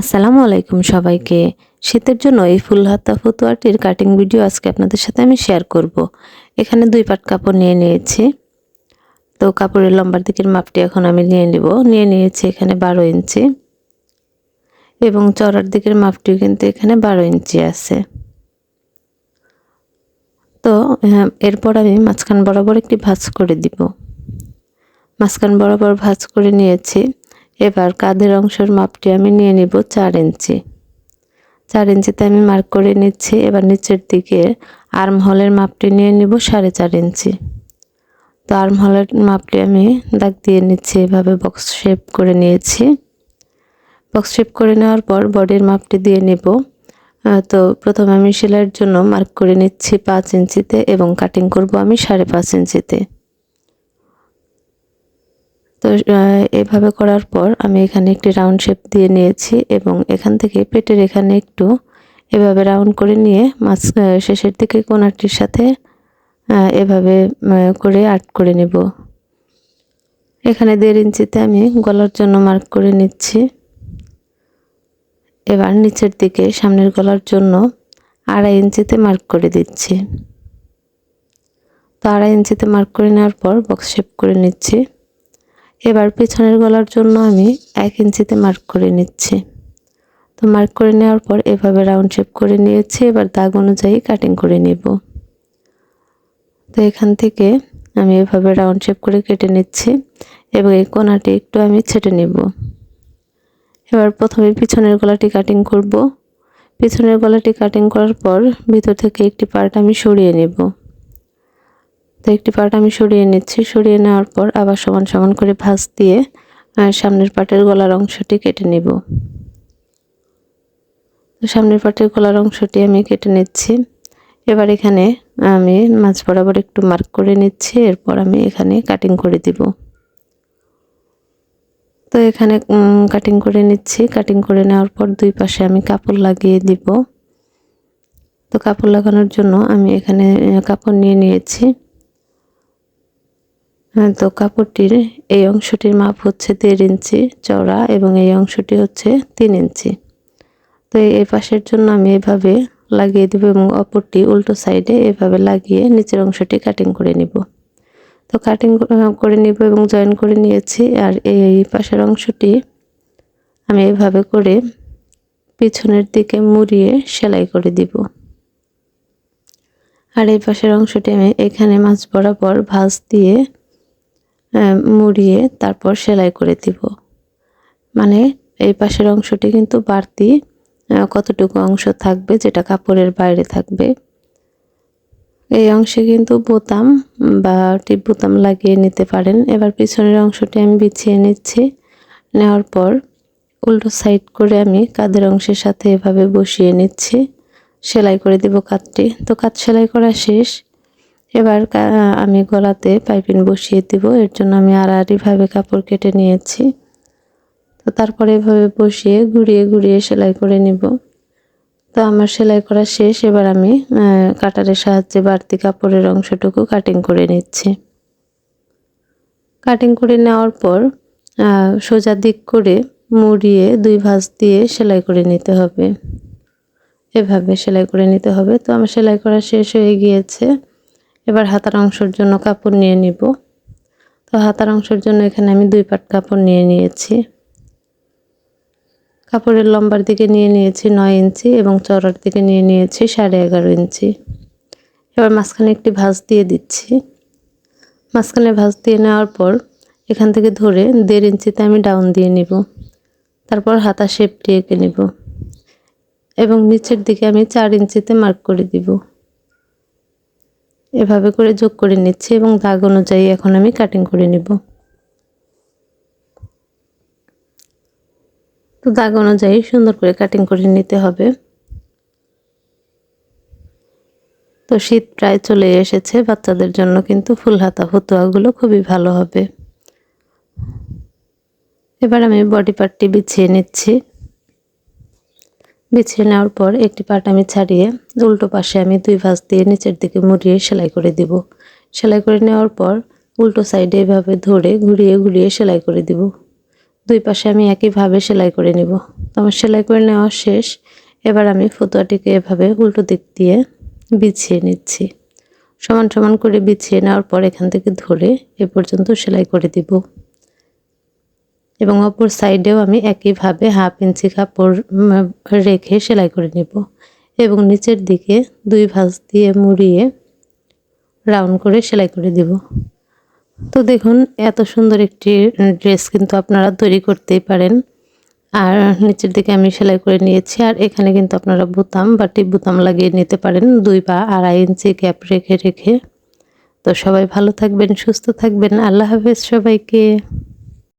আসসালামু আলাইকুম সবাইকে। শীতের জন্য এই ফুল হাতা ফতুয়াটির কাটিং ভিডিও আজকে আপনাদের সাথে আমি শেয়ার করব। এখানে দুই পাট কাপড় নিয়ে নিয়েছি। তো কাপড়ের লম্বার দিকের মাপটি এখন আমি নিয়ে নিব। নিয়ে নিয়েছি এখানে বারো ইঞ্চি। এবং চড়ার দিকের মাপটিও কিন্তু এখানে বারো ইঞ্চি আছে। তো হ্যাঁ, এরপর আমি মাঝখান বরাবর একটি ভাঁজ করে দিব। মাঝখান বরাবর ভাঁজ করে নিয়েছি। এবার কাঁধের অংশের মাপটি আমি নিয়ে নিব চার ইঞ্চি। চার ইঞ্চিতে আমি মার্ক করে নিচ্ছি, এবার নিচের দিকে আর্ম হলের মাপটি নিয়ে নিব সাড়ে চার ইঞ্চি। তো আর্ম হলের মাপটি আমি দাগ দিয়ে নিচ্ছি, এভাবে বক্স শেপ করে নিয়েছি। বক্স শেপ করে নেওয়ার পর বডির মাপটি দিয়ে নিব। তো প্রথমে আমি সেলাইয়ের জন্য মার্ক করে নিচ্ছি পাঁচ ইঞ্চিতে এবং কাটিং করব আমি সাড়ে পাঁচ ইঞ্চিতে। তো এভাবে করার পর আমি এখানে একটি রাউন্ড শেপ দিয়ে নিয়েছি এবং এখান থেকে পেটের এখানে একটু এভাবে রাউন্ড করে নিয়ে মাছ শেষের দিকে কোনাটির সাথে এভাবে করে আর্ট করে নেব। এখানে দেড় ইঞ্চিতে আমি গলার জন্য মার্ক করে নিচ্ছি। এবার নিচের দিকে সামনের গলার জন্য আড়াই ইঞ্চিতে মার্ক করে দিচ্ছি। তো আড়াই ইঞ্চিতে মার্ক করে নেওয়ার পর বক্স শেপ করে নিচ্ছি। এবার পেছনের গলার জন্য আমি এক ইঞ্চিতে মার্ক করে নিচ্ছি। তো মার্ক করে নেওয়ার পর এভাবে রাউন্ড শেপ করে নিয়েছি, এবার দাগ অনুযায়ী কাটিং করে নেব। তো এখান থেকে আমি এভাবে রাউন্ড শেপ করে কেটে নিচ্ছি এবং এই কোনাটি একটু আমি ছেটে নেব। এবার প্রথমে পিছনের গলাটি কাটিং করব। পিছনের গলাটি কাটিং করার পর ভিতর থেকে একটি পার্ট আমি সরিয়ে নেব। তো একটি পার্ট আমি সরিয়ে নিচ্ছি। সরিয়ে নেওয়ার পর আবার সমান সমান করে ভাঁজ দিয়ে সামনের পাটের গলার অংশটি কেটে নেব। তো সামনের পাটের গলার অংশটি আমি কেটে নিচ্ছি। এবার এখানে আমি মাছ বরাবর একটু মার্ক করে নিচ্ছি, এরপর আমি এখানে কাটিং করে দিব। তো এখানে কাটিং করে নিচ্ছি। কাটিং করে নেওয়ার পর দুই পাশে আমি কাপড় লাগিয়ে দিব। তো কাপড় লাগানোর জন্য আমি এখানে কাপড় নিয়ে নিয়েছি। তো কাপড়টির এই অংশটির মাপ হচ্ছে দেড় ইঞ্চি চওড়া এবং এই অংশটি হচ্ছে তিন ইঞ্চি। তো এই পাশের জন্য আমি এভাবে লাগিয়ে দেবো এবং অপরটি উল্টো সাইডে এভাবে লাগিয়ে নিচের অংশটি কাটিং করে নিব। তো কাটিং করে নিব এবং জয়েন করে নিয়েছি আর এই পাশের অংশটি আমি এভাবে করে পিছনের দিকে মুড়িয়ে সেলাই করে দিব। আর এই পাশের অংশটি আমি এখানে মাছ বরাবর ভাঁজ দিয়ে মুড়িয়ে তারপর সেলাই করে দিব। মানে এই পাশের অংশটি কিন্তু বাড়তি কতটুকু অংশ থাকবে যেটা কাপড়ের বাইরে থাকবে। এই অংশে কিন্তু বোতাম বা টিপ বোতাম লাগিয়ে নিতে পারেন। এবার পিছনের অংশটি আমি বিছিয়ে নিচ্ছি। নেওয়ার পর উল্টো সাইড করে আমি কাদের অংশের সাথে এভাবে বসিয়ে নিচ্ছি। সেলাই করে দিব কাতটি তো কাত সেলাই করা শেষ। এবার আমি গলাতে পাইপিং বসিয়ে দিব। এর জন্য আমি আড়াআড়িভাবে কাপড় কেটে নিয়েছি। তো তারপরে এভাবে বসিয়ে ঘুরিয়ে ঘুরিয়ে সেলাই করে নিব। তো আমার সেলাই করা শেষ। এবার আমি কাটারের সাহায্যে বাড়তি কাপড়ের অংশটুকু কাটিং করে নিচ্ছি। কাটিং করে নেওয়ার পর সোজা দিক করে মুড়িয়ে দুই ভাঁজ দিয়ে সেলাই করে নিতে হবে। এভাবে সেলাই করে নিতে হবে। তো আমার সেলাই করা শেষ হয়ে গিয়েছে। এবার হাতার অংশের জন্য কাপড় নিয়ে নিব। তো হাতার অংশের জন্য এখানে আমি দুই পাট কাপড় নিয়ে নিয়েছি। কাপড়ের লম্বার দিকে নিয়ে নিয়েছি নয় ইঞ্চি এবং চড়ার দিকে নিয়ে নিয়েছি সাড়ে এগারো ইঞ্চি। এবার মাঝখানে একটি ভাঁজ দিয়ে দিচ্ছি। মাঝখানে ভাঁজ দিয়ে নেওয়ার পর এখান থেকে ধরে দেড় ইঞ্চিতে আমি ডাউন দিয়ে নিব। তারপর হাতা শেপটি এঁকে নিব। এবং নিচের দিকে আমি চার ইঞ্চিতে মার্ক করে দিব। এভাবে করে যোগ করে নিচ্ছি এবং দাগ অনুযায়ী এখন আমি কাটিং করে নিব। তো দাগ অনুযায়ী সুন্দর করে কাটিং করে নিতে হবে। তো শীত প্রায় চলে এসেছে, বাচ্চাদের জন্য কিন্তু ফুল হাতা ফতুয়াগুলো খুবই ভালো হবে। এবার আমি বডি পার্টটি বিছিয়ে নিচ্ছি। বিছিয়ে নেওয়ার পর একটি পাট আমি ছাড়িয়ে উল্টো পাশে আমি দুই ভাঁজ দিয়ে নিচের দিকে মুড়িয়ে সেলাই করে দিব। সেলাই করে নেওয়ার পর উল্টো সাইডে এভাবে ধরে ঘুরিয়ে ঘুরিয়ে সেলাই করে দিব। দুই পাশে আমি একইভাবে সেলাই করে নিব। তো আমার সেলাই করে নেওয়া শেষ। এবার আমি ফতুয়াটিকে এভাবে উল্টো দিক দিয়ে বিছিয়ে নিচ্ছি। সমান সমান করে বিছিয়ে নেওয়ার পর এখান থেকে ধরে এ পর্যন্ত সেলাই করে দিব। এবং অপর সাইডেও আমি একইভাবে হাফ ইঞ্চি কাপড় রেখে সেলাই করে নেব এবং নিচের দিকে দুই ভাঁজ দিয়ে মুড়িয়ে রাউন্ড করে সেলাই করে দিব। তো দেখুন, এত সুন্দর একটি ড্রেস কিন্তু আপনারা তৈরি করতেই পারেন। আর নিচের দিকে আমি সেলাই করে নিয়েছি। আর এখানে কিন্তু আপনারা বোতাম বা টিপ বোতাম লাগিয়ে নিতে পারেন। দুই বা আড়াই ইঞ্চি গ্যাপ রেখে রেখে। তো সবাই ভালো থাকবেন, সুস্থ থাকবেন। আল্লাহ হাফেজ সবাইকে।